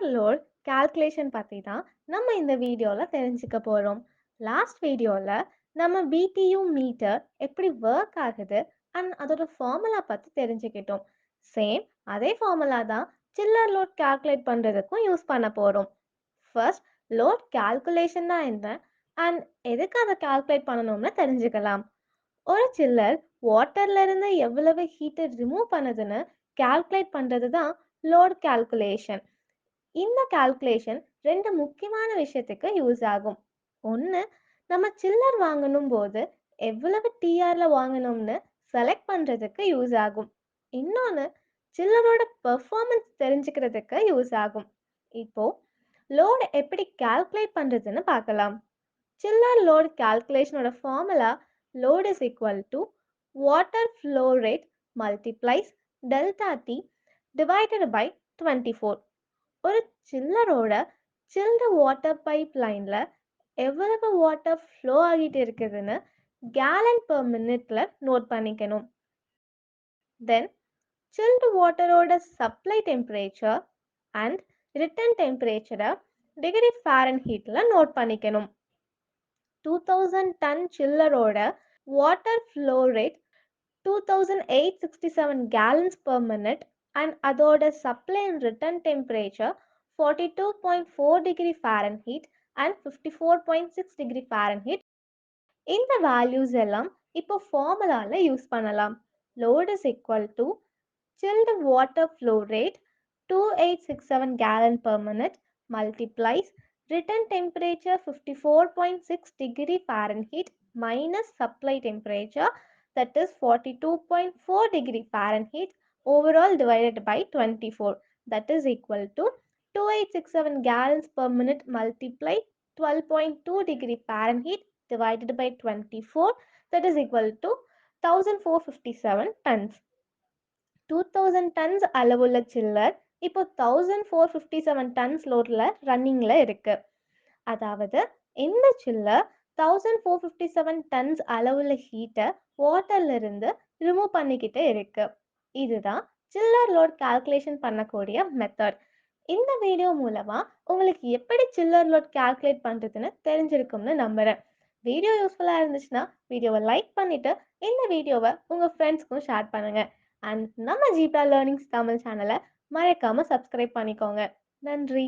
Chiller load calculation பற்றி தான் நம்ம இந்த வீடியோவில் தெரிஞ்சுக்க போகிறோம் லாஸ்ட் வீடியோவில் நம்ம பிடியூ மீட்டர் எப்படி ஒர்க் ஆகுது அண்ட் அதோட ஃபார்முலா பற்றி தெரிஞ்சுக்கிட்டோம். சேம் அதே ஃபார்முலா தான் சில்லர் லோட் கால்குலேட் பண்ணுறதுக்கும் யூஸ் பண்ண போகிறோம் ஃபர்ஸ்ட் லோட் கால்குலேஷன்னா என்ன அண்ட் எதுக்கு அதை கால்குலேட் பண்ணணும்னு தெரிஞ்சுக்கலாம். ஒரு சில்லர் வாட்டர்ல இருந்து எவ்வளவு ஹீட்டை ரிமூவ் பண்ணுதுன்னு கால்குலேட் பண்ணுறது தான் லோட் கால்குலேஷன் இந்த கால்குலேஷன் ரெண்டு முக்கியமான விஷயத்துக்கு யூஸ் ஆகும். ஒன்று நம்ம சில்லர் வாங்கணும் போது எவ்வளவு டிஆர்ல வாங்கணும்னு செலக்ட் பண்ணுறதுக்கு யூஸ் ஆகும். இன்னொன்று சில்லரோட பெர்ஃபார்மன்ஸ் தெரிஞ்சுக்கிறதுக்கு யூஸ் ஆகும். இப்போ லோடு எப்படி கால்குலேட் பண்ணுறதுன்னு பார்க்கலாம். Chiller load கால்குலேஷனோட formula load is equal to water flow rate multiplies delta T divided by twenty four ஒரு சில்லரோட சில்டு வாட்டர் பைப் லைனில் எவ்வளவு வாட்டர் ஃப்ளோ ஆகிட்டு இருக்குதுன்னு கேலன் பெர் மினிட்ல நோட் பண்ணிக்கணும். தென் சில்டு வாட்டரோட சப்ளை டெம்பரேச்சர் அண்ட் ரிட்டர்ன் டெம்பரேச்சரை டிகிரி ஃபாரன் ஹீட்டில் நோட் பண்ணிக்கணும். Two thousand ton சில்லரோட water flow rate two thousand eight sixty seven gallons per minute and அதோட supply and return temperature forty two point four degree fahrenheit and fifty four point six degree fahrenheit இந்த values எல்லாம் இப்போ ஃபார்முலாவில் use பண்ணலாம். Load is equal to chilled water flow rate two eight six seven gallon per minute multiplies written temperature 54.6 degree Fahrenheit minus supply temperature that is 42.4 degree Fahrenheit overall divided by 24 that is equal to 2867 gallons per minute multiply 12.2 degree Fahrenheit divided by 24 that is equal to 1457 tons. 2000 tons அளவுள்ள chiller இப்போ thousand four fifty seven tons லோடில் ரன்னிங்கில் இருக்கு. அதாவது இந்த chiller thousand four fifty seven tons அளவுள்ள ஹீட்டை வாட்டர்ல இருந்து ரிமூவ் பண்ணிக்கிட்டே இருக்கு. இதுதான் சில்லர் லோட் கால்குலேஷன் பண்ணக்கூடிய மெத்தட் இந்த வீடியோ மூலமா உங்களுக்கு எப்படி சில்லர் லோட் கால்குலேட் பண்றதுன்னு தெரிஞ்சிருக்கும்னு நம்புறேன். வீடியோ யூஸ்ஃபுல்லாக இருந்துச்சுன்னா வீடியோவை லைக் பண்ணிட்டு இந்த வீடியோவை உங்க ஃப்ரெண்ட்ஸ்க்கும் ஷேர் பண்ணுங்க. அண்ட் நம்ம ஜிபா லேர்னிங்ஸ் தமிழ் சேனலை மறக்காம சப்ஸ்கிரைப் பண்ணிக்கோங்க. நன்றி.